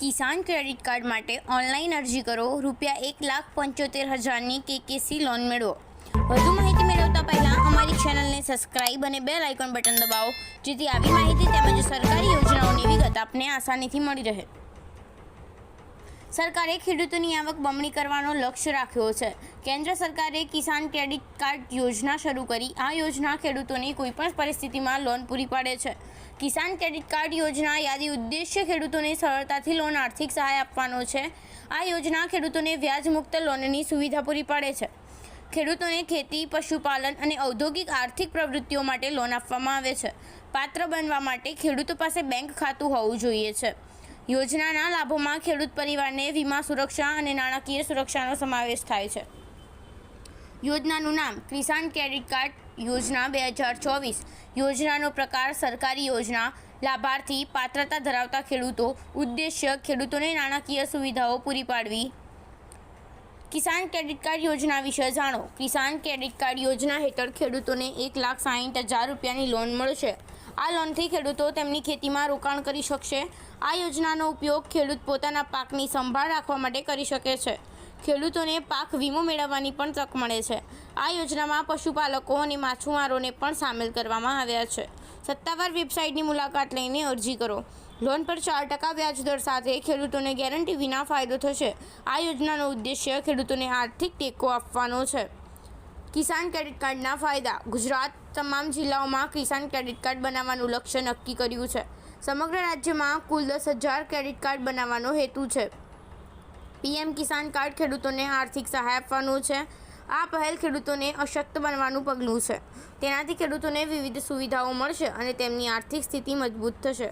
કિસાન credit card માટે online અરજી કરો. રૂપિયા એક લાખ પંચોતેર હજારની કેકેસી લોન મેળવો. વધુ માહિતી મેળવતા પહેલાં અમારી ચેનલને સબસ્ક્રાઇબ અને બેલ આઇકોન બટન દબાવો, જેથી આવી માહિતી તેમજ સરકારી યોજનાઓની વિગત આપને આસાનીથી મળી રહે. સરકારે ખેડૂતોની આવક બમણી કરવાનો લક્ષ્ય રાખ્યો છે. કેન્દ્ર સરકારે કિસાન ક્રેડિટ કાર્ડ યોજના શરૂ કરી. આ યોજના ખેડૂતોને કોઈપણ પરિસ્થિતિમાં લોન પૂરી પાડે છે. કિસાન ક્રેડિટ કાર્ડ યોજના યાદી ઉદ્દેશ્ય ખેડૂતોને સરળતાથી લોન આર્થિક સહાય આપવાનો છે. આ યોજના ખેડૂતોને વ્યાજમુક્ત લોનની સુવિધા પૂરી પાડે છે. ખેડૂતોને ખેતી, પશુપાલન અને ઔદ્યોગિક આર્થિક પ્રવૃત્તિઓ માટે લોન આપવામાં આવે છે. પાત્ર બનવા માટે ખેડૂતો પાસે બેંક ખાતું હોવું જોઈએ છે. યોજનાના લાભોમાં ખેડૂત પરિવારને વીમા સુરક્ષા અને નાણાકીય સુરક્ષાનો સમાવેશ થાય છે. યોજનાનું નામ કિસાન ક્રેડિટ કાર્ડ યોજના બે હજાર ચોવીસ. યોજનાનો પ્રકાર સરકારી યોજના. લાભાર્થી પાત્રતા ધરાવતા ખેડૂતો. ઉદ્દેશ્ય ખેડૂતોને નાણાકીય સુવિધાઓ પૂરી પાડવી. કિસાન ક્રેડિટ કાર્ડ યોજના વિશે જાણો. કિસાન ક્રેડિટ કાર્ડ યોજના હેઠળ ખેડૂતોને એક લાખ સાહીઠ હજાર રૂપિયાની લોન મળશે. આ લોનથી ખેડૂતો તેમની ખેતીમાં રોકાણ કરી શકશે. આ યોજનાનો ઉપયોગ ખેડૂત પોતાના પાકની સંભાળ રાખવા માટે કરી શકે છે. ખેડૂતોને પાક વીમો મેળવવાની પણ તક મળે છે. આ યોજનામાં પશુપાલકો અને માછીમારોને પણ સામેલ કરવામાં આવ્યા છે. સત્તાવાર વેબસાઇટની મુલાકાત લઈને અરજી કરો. લોન પર ચાર ટકા વ્યાજ દર સાથે ખેડૂતોને ગેરંટી વિના ફાયદો થશે. આ યોજનાનો ઉદ્દેશ્ય ખેડૂતોને આર્થિક ટેકો આપવાનો છે. કિસાન ક્રેડિટ કાર્ડના ફાયદા. ગુજરાત તમામ જિલ્લાઓમાં કિસાન ક્રેડિટ કાર્ડ બનાવવાનું લક્ષ્ય નક્કી કર્યું છે. સમગ્ર રાજ્યમાં કુલ દસ હજાર ક્રેડિટ કાર્ડ બનાવવાનો હેતુ છે. પીએમ કિસાન કાર્ડ ખેડૂતોને આર્થિક સહાય આપવાનું છે. આ પહેલ ખેડૂતોને અશક્ત બનવાનું પગલું છે. તેનાથી ખેડૂતોને વિવિધ સુવિધાઓ મળશે અને તેમની આર્થિક સ્થિતિ મજબૂત થશે.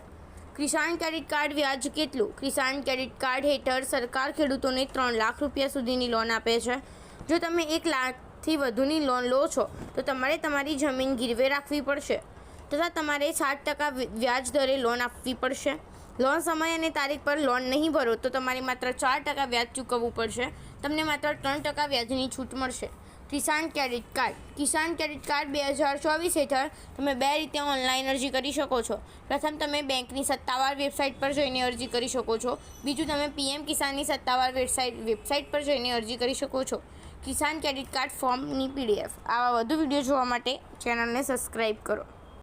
કિસાન ક્રેડિટ કાર્ડ વ્યાજ કેટલું? કિસાન ક્રેડિટ કાર્ડ હેઠળ સરકાર ખેડૂતોને ત્રણ લાખ રૂપિયા સુધીની લોન આપે છે. જો તમે એક લાખથી વધુની લોન લો છો, તો તમારે તમારી જમીન ગીરવે રાખવી પડશે તથા તમારે સાત ટકા વ્યાજ દરે લોન આપવી પડશે. લોન સમય અને તારીખ પર લોન નહીં ભરો, તો તમારે માત્ર ચાર ટકા વ્યાજ ચૂકવવું પડશે. તમને માત્ર ત્રણ ટકા વ્યાજની છૂટ મળશે. Kisan credit card. Kisan credit card બે હજાર ચોવીસ હેઠળ તમે બે રીતે ઓનલાઈન અરજી કરી શકો છો. પ્રથમ તમે બેંકની સત્તાવાર વેબસાઇટ પર જઈને અરજી કરી શકો છો. બીજું તમે પીએમ કિસાનની સત્તાવાર વેબસાઇટ વેબસાઇટ પર જઈને અરજી કરી શકો છો. કિસાન ક્રેડિટ કાર્ડ ફોર્મની પીડીએફ. આવા વધુ વીડિયો જોવા માટે ચેનલને સબસ્ક્રાઈબ કરો.